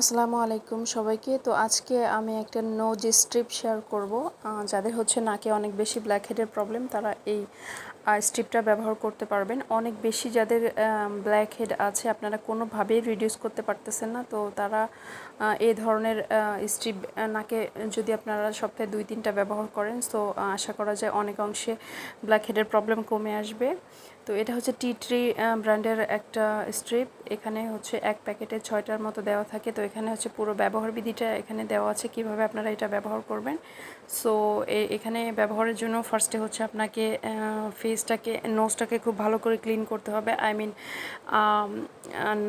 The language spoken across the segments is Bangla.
আসসালামু আলাইকুম সবাইকে। তো আজকে আমি একটা নোজ স্ট্রিপ শেয়ার করব। যাদের হচ্ছে নাকে অনেক বেশি ব্ল্যাক হেডের প্রবলেম, তারা এই স্ট্রিপটা ব্যবহার করতে পারবেন। অনেক বেশি যাদের ব্ল্যাক হেড আছে, আপনারা কোনোভাবেই রিডিউস করতে পারতেছেন না। তো তারা এই ধরনের স্ট্রিপ নাকে যদি আপনারা সপ্তাহে দুই তিনটা ব্যবহার করেন, তো আশা করা যায় অনেক অংশে ব্ল্যাক হেডের প্রবলেম কমে আসবে। তো এটা হচ্ছে টি ট্রি ব্র্যান্ডের একটা স্ট্রিপ এখানে হচ্ছে এক প্যাকেটে ছয়টার মতো দেওয়া থাকে। তো এখানে হচ্ছে পুরো ব্যবহার বিধিটা এখানে দেওয়া আছে কীভাবে আপনারা এটা ব্যবহার করবেন। সো এখানে ব্যবহারের জন্য ফার্স্টে হচ্ছে আপনাকে ফেসটাকে নোজটাকে খুব ভালো করে ক্লিন করতে হবে। আই মিন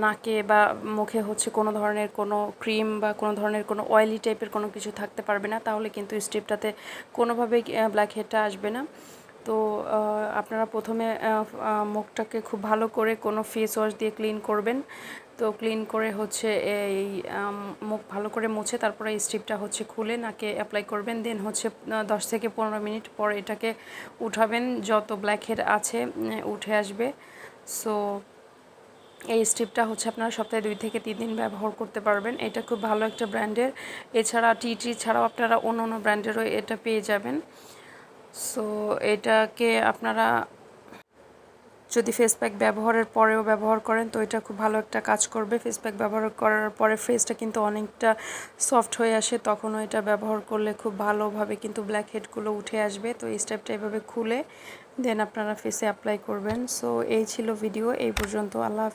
নাকে বা মুখে হচ্ছে কোনো ধরনের কোনো ক্রিম বা কোনো ধরনের কোনো অয়েলি টাইপের কোনো কিছু থাকতে পারবে না। তাহলে কিন্তু স্ট্রিপটাতে কোনোভাবেই ব্ল্যাক হেডটা আসবে না। তো আপনারা প্রথমে মুখটাকে খুব ভালো করে কোনো ফেস ওয়াশ দিয়ে ক্লিন করবেন। তো ক্লিন করে হচ্ছে এই মুখ ভালো করে মুছে তারপরে স্ট্রিপটা হচ্ছে খুলে নাকে অ্যাপ্লাই করবেন। দেন হচ্ছে দশ থেকে পনেরো মিনিট পর এটাকে উঠাবেন। যত ব্ল্যাক হেড আছে উঠে আসবে। সো এই স্ট্রিপটা হচ্ছে আপনারা সপ্তাহে দুই থেকে তিন দিন ব্যবহার করতে পারবেন। এটা খুব ভালো একটা ব্র্যান্ডের এছাড়া টি ছাড়াও আপনারা অন্য অন্য ব্র্যান্ডেরও এটা পেয়ে যাবেন। সো এটাকে আপনারা যদি ফেস প্যাক ব্যবহারের পরেও ব্যবহার করেন, তো এটা খুব ভালো একটা কাজ করবে। ফেস প্যাক ব্যবহার করার পরে ফেসটা কিন্তু অনেকটা সফট হয়ে আসে, তখনও এটা ব্যবহার করলে খুব ভালোভাবে কিন্তু ব্ল্যাক হেডগুলো উঠে আসবে। তো এই স্টেপটা এভাবে খুলে দেন আপনারা ফেসে অ্যাপ্লাই করবেন। সো এই ছিল ভিডিও এই পর্যন্ত। আল্লাহ